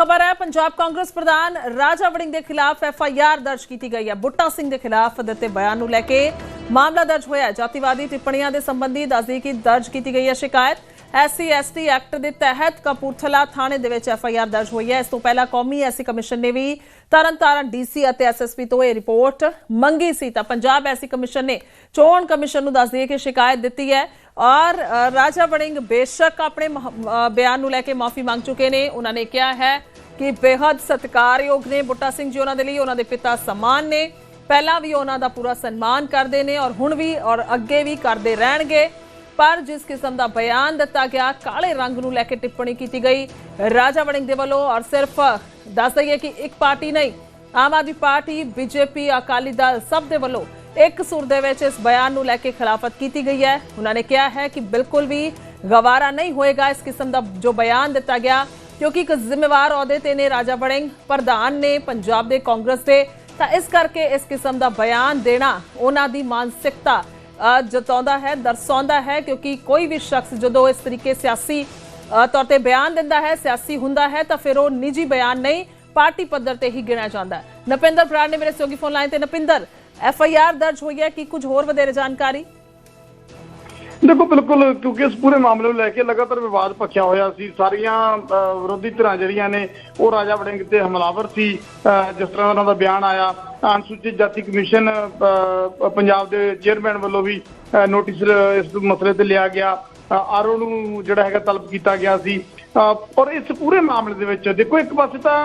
ਖਬਰ ਹੈ, ਪੰਜਾਬ ਕਾਂਗਰਸ ਪ੍ਰਧਾਨ ਰਾਜਾ ਵੜਿੰਗ ਦੇ ਖਿਲਾਫ ਐਫ ਆਈ ਆਰ ਦਰਜ ਕੀਤੀ ਗਈ ਹੈ। ਬੁੱਟਾ ਸਿੰਘ ਦੇ ਖਿਲਾਫ ਦਿੱਤੇ ਬਿਆਨ ਨੂੰ ਲੈ ਕੇ ਮਾਮਲਾ ਦਰਜ ਹੋਇਆ ਜਾਤੀਵਾਦੀ ਟਿੱਪਣੀਆਂ ਦੇ ਸੰਬੰਧੀ ਦੱਸਦੀ ਕਿ ਦਰਜ ਕੀਤੀ ਗਈ ਹੈ ਸ਼ਿਕਾਇਤ। ਐਸਸੀ ਐਸਟੀ ਐਕਟ ਦੇ ਤਹਿਤ ਕਪੂਰਥਲਾ ਥਾਣੇ ਦੇ ਵਿੱਚ ਐਫ ਆਈ ਆਰ ਦਰਜ ਹੋਈ ਹੈ। ਇਸ ਤੋਂ ਪਹਿਲਾਂ ਕੌਮੀ ਐਸੀ ਕਮਿਸ਼ਨ ਨੇ ਵੀ ਤਰਨਤਾਰਨ ਡੀਸੀ ਅਤੇ ਐਸਐਸਪੀ ਤੋਂ ਇਹ ਰਿਪੋਰਟ ਮੰਗੀ ਸੀ। ਤਾਂ ਪੰਜਾਬ ਐਸੀ ਕਮਿਸ਼ਨ ਨੇ ਚੋਣ ਕਮਿਸ਼ਨ ਨੂੰ ਦੱਸ ਦਈਏ ਕਿ ਸ਼ਿਕਾਇਤ ਦਿੱਤੀ ਹੈ। ਔਰ ਰਾਜਾ ਵੜਿੰਗ ਬੇਸ਼ੱਕ ਆਪਣੇ ਬਿਆਨ ਨੂੰ ਲੈ ਕੇ ਮਾਫੀ ਮੰਗ ਚੁੱਕੇ ਨੇ। ਉਹਨਾਂ ਨੇ ਕਿਹਾ ਹੈ ਕਿ ਬੇहद ਸਤਿਕਾਰਯੋਗ ਨੇ ਬੁੱਟਾ ਸਿੰਘ ਜੀ ਉਹਨਾਂ ਦੇ ਲਈ। ਉਹਨਾਂ ਦੇ ਪਿਤਾ ਸਮਾਨ ਨੇ। ਪਹਿਲਾਂ ਵੀ ਉਹਨਾਂ ਦਾ ਪੂਰਾ ਸਨਮਾਨ ਕਰਦੇ ਨੇ ਔਰ ਹੁਣ ਵੀ ਔਰ ਅੱਗੇ ਵੀ ਕਰਦੇ ਰਹਿਣਗੇ। ਪਰ ਜਿਸ ਕਿਸਮ ਦਾ ਬਿਆਨ ਦਿੱਤਾ ਗਿਆ, ਕਾਲੇ ਰੰਗ ਨੂੰ ਲੈ ਕੇ ਟਿੱਪਣੀ ਕੀਤੀ ਗਈ। ਰਾਜਾ ਵੜਿੰਗ ਦੇ ਵੱਲੋਂ ਔਰ ਸਿਰਫ ਦੱਸ ਦਈਏ ਕਿ ਇੱਕ ਪਾਰਟੀ ਨਹੀਂ, ਆਮ ਆਦਮੀ ਪਾਰਟੀ, ਬੀਜੇਪੀ, ਅਕਾਲੀ ਦਲ ਸਭ ਦੇ ਵੱਲੋਂ ਇੱਕ ਸੁਰ ਦੇ ਵਿੱਚ ਇਸ ਬਿਆਨ ਨੂੰ ਲੈ ਕੇ ਖਿਲਾਫਤ ਕੀਤੀ ਗਈ ਹੈ। ਉਹਨਾਂ ਨੇ ਕਿਹਾ ਹੈ ਕਿ ਬਿਲਕੁਲ ਵੀ ਗਵਾਰਾ ਨਹੀਂ ਹੋਏਗਾ ਇਸ ਕਿਸਮ ਦਾ ਜੋ ਬਿਆਨ ਦਿੱਤਾ ਗਿਆ, ਕਿਉਂਕਿ ਇੱਕ ਜ਼ਿੰਮੇਵਾਰ ਅਹੁਦੇ ਤੇ ਨੇ ਰਾਜਾ ਵੜਿੰਗ, ਪ੍ਰਧਾਨ ਨੇ ਪੰਜਾਬ ਦੇ ਕਾਂਗਰਸ ਦੇ। ਤਾਂ ਇਸ ਕਰਕੇ ਇਸ ਕਿਸਮ ਦਾ ਬਿਆਨ ਦੇਣਾ, ਉਹਨਾਂ ਦੀ ਮਾਨਸਿਕਤਾ ਜਤਾਉਂਦਾ ਹੈ, ਦਰਸਾਉਂਦਾ ਹੈ ਕਿਉਂਕਿ ਕੋਈ ਵੀ ਸ਼ਖਸ ਜਦੋਂ ਇਸ ਤਰੀਕੇ ਸਿਆਸੀ ਤੌਰ ਤੇ ਬਿਆਨ ਦਿੰਦਾ ਹੈ, ਸਿਆਸੀ ਹੁੰਦਾ ਹੈ, ਤਾਂ ਫਿਰ ਉਹ ਨਿੱਜੀ ਬਿਆਨ ਨਹੀਂ, ਪਾਰਟੀ ਪੱਧਰ ਤੇ ਹੀ ਗਿਣਿਆ ਜਾਂਦਾ ਹੈ। ਨਪਿੰਦਰ ਬਰਾੜ ਨੇ ਮੇਰੇ ਸਹਿਯੋਗੀ ਫੋਨ ਲਾਈਨ ਤੇ। ਨਪਿੰਦਰ ਐਫ ਆਈ ਆਰ ਦਰਜ ਹੋਈ ਹੈ ਕਿ ਕੁਝ ਹੋਰ ਵਧੇਰੇ ਜਾਣਕਾਰੀ? ਦੇਖੋ ਬਿਲਕੁਲ ਕਿਉਂਕਿ ਇਸ ਪੂਰੇ ਮਾਮਲੇ ਨੂੰ ਲੈ ਕੇ ਲਗਾਤਾਰ ਵਿਵਾਦ ਭਖਿਆ ਹੋਇਆ ਸੀ। ਸਾਰੀਆਂ ਵਿਰੋਧੀ ਧਿਰਾਂ ਜਿਹੜੀਆਂ ਨੇ ਉਹ ਰਾਜਾ ਵੜਿੰਗ ਤੇ ਹਮਲਾਵਰ ਸੀ। ਜਿਸ ਤਰ੍ਹਾਂ ਉਹਨਾਂ ਦਾ ਬਿਆਨ ਆਇਆ ਅਨੁਸੂਚਿਤ ਜਾਤੀ ਕਮਿਸ਼ਨ ਪੰਜਾਬ ਦੇ ਚੇਅਰਮੈਨ ਵੱਲੋਂ ਵੀ ਨੋਟਿਸ ਇਸ ਮਸਲੇ ਤੇ ਲਿਆ ਗਿਆ। ਆਰਓ ਨੂੰ ਜਿਹੜਾ ਹੈਗਾ ਤਲਬ ਕੀਤਾ ਗਿਆ ਸੀ। ਅਹ, ਔਰ ਇਸ ਪੂਰੇ ਮਾਮਲੇ ਦੇ ਵਿੱਚ ਦੇਖੋ ਇੱਕ ਪਾਸੇ ਤਾਂ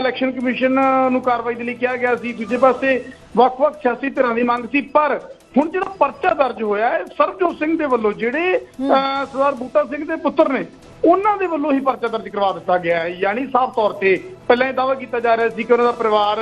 ਇਲੈਕਸ਼ਨ ਕਮਿਸ਼ਨ ਨੂੰ ਕਾਰਵਾਈ ਦੇ ਲਈ ਕਿਹਾ ਗਿਆ ਸੀ ਦੂਜੇ ਪਾਸੇ ਵੱਖ-ਵੱਖ ਸਿਆਸੀ ਧਿਰਾਂ ਦੀ ਮੰਗ ਸੀ ਪਰ ਹੁਣ ਜਿਹੜਾ ਪਰਚਾ ਦਰਜ ਹੋਇਆ ਹੈ ਸਰਬਜੋਤ ਸਿੰਘ ਦੇ ਵੱਲੋਂ ਜਿਹੜੇ ਸਰਦਾਰ ਬੂਟਾ ਸਿੰਘ ਦੇ ਪੁੱਤਰ ਨੇ ਉਹਨਾਂ ਦੇ ਵੱਲੋਂ ਹੀ ਪਰਚਾ ਦਰਜ ਕਰਵਾ ਦਿੱਤਾ ਗਿਆ ਹੈ। ਯਾਨੀ ਸਾਫ਼ ਤੌਰ ਤੇ ਪਹਿਲਾਂ ਇਹ ਦਾਅਵਾ ਕੀਤਾ ਜਾ ਰਿਹਾ ਸੀ ਕਿ ਉਹਨਾਂ ਦਾ ਪਰਿਵਾਰ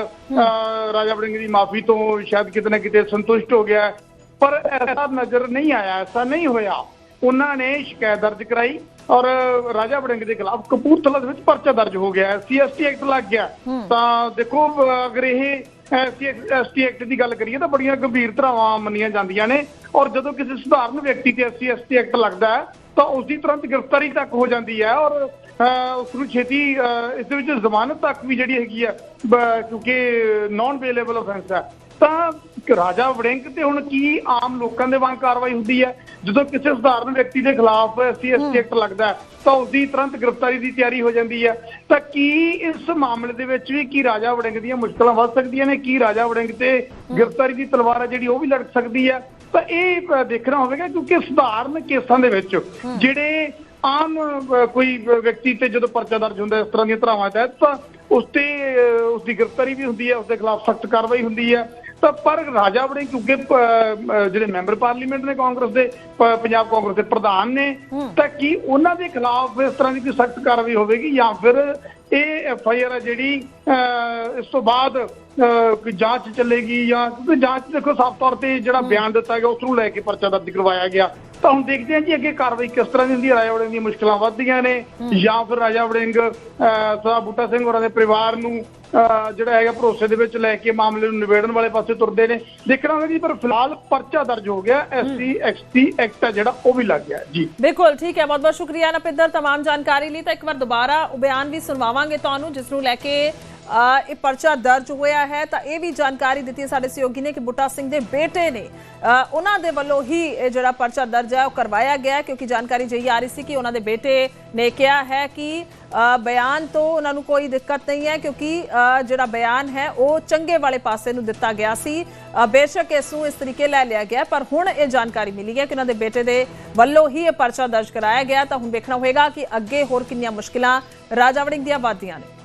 ਰਾਜਾ ਵੜਿੰਗ ਦੀ ਮਾਫੀ ਤੋਂ ਸ਼ਾਇਦ ਕਿਤੇ ਨਾ ਕਿਤੇ ਸੰਤੁਸ਼ਟ ਹੋ ਗਿਆ ਹੈ। ਪਰ ਐਸਾ ਨਜ਼ਰ ਨਹੀਂ ਆਇਆ ਐਸਾ ਨਹੀਂ ਹੋਇਆ। ਉਹਨਾਂ ਨੇ ਸ਼ਿਕਾਇਤ ਦਰਜ ਕਰਾਈ ਔਰ ਰਾਜਾ ਵੜਿੰਗ ਦੇ ਖਿਲਾਫ ਕਪੂਰਥਲਾ ਦੇ ਵਿੱਚ ਪਰਚਾ ਦਰਜ ਹੋ ਗਿਆ ਸੀਐਸਟੀ ਐਕਟ ਲੱਗ ਗਿਆ। ਤਾਂ ਦੇਖੋ ਅਗਰ ਇਹ ਐਸਟੀ ਐਕਟ ਦੀ ਗੱਲ ਕਰੀਏ ਤਾਂ ਬੜੀਆਂ ਗੰਭੀਰ ਧਰਾਵਾਂ ਮੰਨੀਆਂ ਜਾਂਦੀਆਂ ਨੇ ਔਰ ਜਦੋਂ ਕਿਸੇ ਸਧਾਰਨ ਵਿਅਕਤੀ ਤੇ ਐਸਸੀ ਐਸਟੀ ਐਕਟ ਲੱਗਦਾ ਹੈ ਤਾਂ ਉਸ ਦੀ ਤੁਰੰਤ ਗ੍ਰਿਫਤਾਰੀ ਤੱਕ ਹੋ ਜਾਂਦੀ ਹੈ ਔਰ ਅਹ, ਉਸ ਨੂੰ ਛੇਤੀ ਅਹ, ਇਸ ਦੇ ਵਿੱਚ ਜ਼ਮਾਨਤ ਤੱਕ ਵੀ ਜਿਹੜੀ ਹੈਗੀ ਹੈ ਕਿਉਂਕਿ ਨਾਨ ਵੇਲੇਬਲ ਆਫੈਂਸ ਹੈ। ਤਾਂ ਰਾਜਾ ਵੜਿੰਗ ਤੇ ਹੁਣ ਕੀ ਆਮ ਲੋਕਾਂ ਦੇ ਵਾਂਗ ਕਾਰਵਾਈ ਹੁੰਦੀ ਹੈ? ਜਦੋਂ ਕਿਸੇ ਸਧਾਰਨ ਵਿਅਕਤੀ ਦੇ ਖਿਲਾਫ ਐਸਸੀ ਐਕਟ ਲੱਗਦਾ ਤਾਂ ਉਸ ਦੀ ਤੁਰੰਤ ਗ੍ਰਿਫਤਾਰੀ ਦੀ ਤਿਆਰੀ ਹੋ ਜਾਂਦੀ ਹੈ। ਤਾਂ ਕੀ ਇਸ ਮਾਮਲੇ ਦੇ ਵਿੱਚ ਵੀ ਕੀ ਰਾਜਾ ਵੜਿੰਗ ਦੀਆਂ ਮੁਸ਼ਕਲਾਂ ਵੱਧ ਸਕਦੀਆਂ ਨੇ? ਕੀ ਰਾਜਾ ਵੜਿੰਗ ਤੇ ਗ੍ਰਿਫਤਾਰੀ ਦੀ ਤਲਵਾਰ ਹੈ ਜਿਹੜੀ ਉਹ ਵੀ ਲੜਕ ਸਕਦੀ ਹੈ? ਤਾਂ ਇਹ ਦੇਖਣਾ ਹੋਵੇਗਾ ਕਿਉਂਕਿ ਸਧਾਰਨ ਕੇਸਾਂ ਦੇ ਵਿੱਚ ਜਿਹੜੇ ਆਮ ਕੋਈ ਵਿਅਕਤੀ ਤੇ ਜਦੋਂ ਪਰਚਾ ਦਰਜ ਹੁੰਦਾ ਇਸ ਤਰ੍ਹਾਂ ਦੀਆਂ ਧਾਰਾਵਾਂ ਤਹਿਤ ਤਾਂ ਉਸ ਤੇ ਅ, ਉਸ ਦੀ ਗ੍ਰਿਫਤਾਰੀ ਵੀ ਹੁੰਦੀ ਹੈ ਉਸ ਦੇ ਖਿਲਾਫ ਸਖਤ ਕਾਰਵਾਈ ਹੁੰਦੀ ਹੈ। ਤਾਂ ਪਰ ਰਾਜਾ ਵੜਿੰਗ ਕਿਉਂਕਿ ਜਿਹੜੇ ਮੈਂਬਰ ਪਾਰਲੀਮੈਂਟ ਨੇ ਕਾਂਗਰਸ ਦੇ ਪੰਜਾਬ ਕਾਂਗਰਸ ਦੇ ਪ੍ਰਧਾਨ ਨੇ ਤਾਂ ਕੀ ਉਹਨਾਂ ਦੇ ਖਿਲਾਫ ਇਸ ਤਰ੍ਹਾਂ ਦੀ ਕੋਈ ਸਖਤ ਕਾਰਵਾਈ ਹੋਵੇਗੀ ਜਾਂ ਫਿਰ ਇਹ ਐਫ ਆਈ ਆਰ ਜਿਹੜੀ ਇਸ ਤੋਂ ਬਾਅਦ ਕੋਈ ਜਾਂਚ ਚੱਲੇਗੀ ਜਾਂ ਕਿਉਂਕਿ ਜਾਂਚ ਦੇਖੋ ਸਾਫ਼ ਤੌਰ ਤੇ ਜਿਹੜਾ ਬਿਆਨ ਦਿੱਤਾ ਗਿਆ ਉਸ ਨੂੰ ਲੈ ਕੇ ਪਰਚਾ ਦਰਜ ਕਰਵਾਇਆ ਗਿਆ। ਤਾਂ ਹੁਣ ਦੇਖਦੇ ਹਾਂ ਜੀ ਅੱਗੇ ਕਾਰਵਾਈ ਕਿਸ ਤਰ੍ਹਾਂ ਦੀ ਹੁੰਦੀ ਹੈ ਰਾਜਾ ਵੜਿੰਗ ਦੀਆਂ ਮੁਸ਼ਕਲਾਂ ਵੱਧਦੀਆਂ ਨੇ ਜਾਂ ਫਿਰ ਰਾਜਾ ਵੜਿੰਗ ਅ, ਸਰਦਾਰ ਬੂਟਾ ਸਿੰਘ ਹੋਰਾਂ ਦੇ ਪਰਿਵਾਰ ਨੂੰ ਅ, ਜਿਹੜਾ ਹੈਗਾ ਭਰੋਸੇ ਦੇ ਵਿੱਚ ਲੈ ਕੇ ਮਾਮਲੇ ਨੂੰ ਨਿਬੇੜਨ ਵਾਲੇ ਪਾਸੇ ਤੁਰਦੇ ਨੇ ਦੇਖਣਾ ਹੋਵੇਗਾ ਜੀ ਪਰ ਫਿਲਹਾਲ ਪਰਚਾ ਦਰਜ ਹੋ ਗਿਆ ਐਸਸੀ ਐਕਸਟੀ ਐਕਟ ਹੈ ਜਿਹੜਾ ਉਹ ਵੀ ਲੱਗ ਗਿਆ ਹੈ। ਜੀ ਬਿਲਕੁਲ ਠੀਕ ਹੈ ਬਹੁਤ ਬਹੁਤ ਸ਼ੁਕਰੀਆ ਨਪਿੰਦਰ तमाम ਜਾਣਕਾਰੀ ਲਈ ਤਾਂ ਇੱਕ ਵਾਰ ਦੁਬਾਰਾ ਉਹ ਬਿਆਨ ਵੀ ਸੁਣਵਾਵਾਂਗੇ ਤੁਹਾਨੂੰ ਜਿਸ ਨੂੰ ਲੈ ਕੇ ਅ, ਇਹ ਪਰਚਾ ਦਰਜ ਹੋਇਆ ਹੈ, ਤਾਂ ਇਹ ਵੀ ਜਾਣਕਾਰੀ ਦਿੱਤੀ ਸਾਡੇ ਸਹਿਯੋਗੀ ਨੇ ਕਿ ਬੁੱਟਾ ਸਿੰਘ ਦੇ ਬੇਟੇ ਨੇ ਉਹਨਾਂ ਦੇ ਵੱਲੋਂ ਹੀ ਇਹ ਜਿਹੜਾ ਪਰਚਾ ਦਰਜ ਹੈ, ਉਹ ਕਰਵਾਇਆ ਗਿਆ ਕਿਉਂਕਿ ਜਾਣਕਾਰੀ ਜਈ ਆ ਰਹੀ ਸੀ ਕਿ ਉਹਨਾਂ ਦੇ ਬੇਟੇ ਨੇ ਕਿਹਾ ਹੈ ਕਿ ਬਿਆਨ ਤੋਂ ਉਹਨਾਂ ਨੂੰ ਕੋਈ ਦਿੱਕਤ ਨਹੀਂ ਹੈ, ਕਿਉਂਕਿ ਜਿਹੜਾ ਬਿਆਨ ਹੈ, ਉਹ ਚੰਗੇ ਵਾਲੇ ਪਾਸੇ ਨੂੰ ਦਿੱਤਾ ਗਿਆ ਸੀ। ਬੇਸ਼ੱਕ ਇਸ ਨੂੰ ਇਸ ਤਰੀਕੇ ਲੈ ਲਿਆ ਗਿਆ, ਪਰ ਹੁਣ ਇਹ ਜਾਣਕਾਰੀ ਮਿਲੀ ਹੈ ਕਿ ਉਹਨਾਂ ਦੇ ਬੇਟੇ ਦੇ ਵੱਲੋਂ ਹੀ ਇਹ ਪਰਚਾ ਦਰਜ ਕਰਾਇਆ ਗਿਆ, ਤਾਂ ਹੁਣ ਵੇਖਣਾ ਹੋਏਗਾ ਕਿ ਅੱਗੇ ਹੋਰ ਕਿੰਨੀਆਂ ਮੁਸ਼ਕਿਲਾਂ ਰਾਜਾ ਵੜਿੰਗ ਦੀਆਂ ਵਾਦੀਆਂ ਨੇ।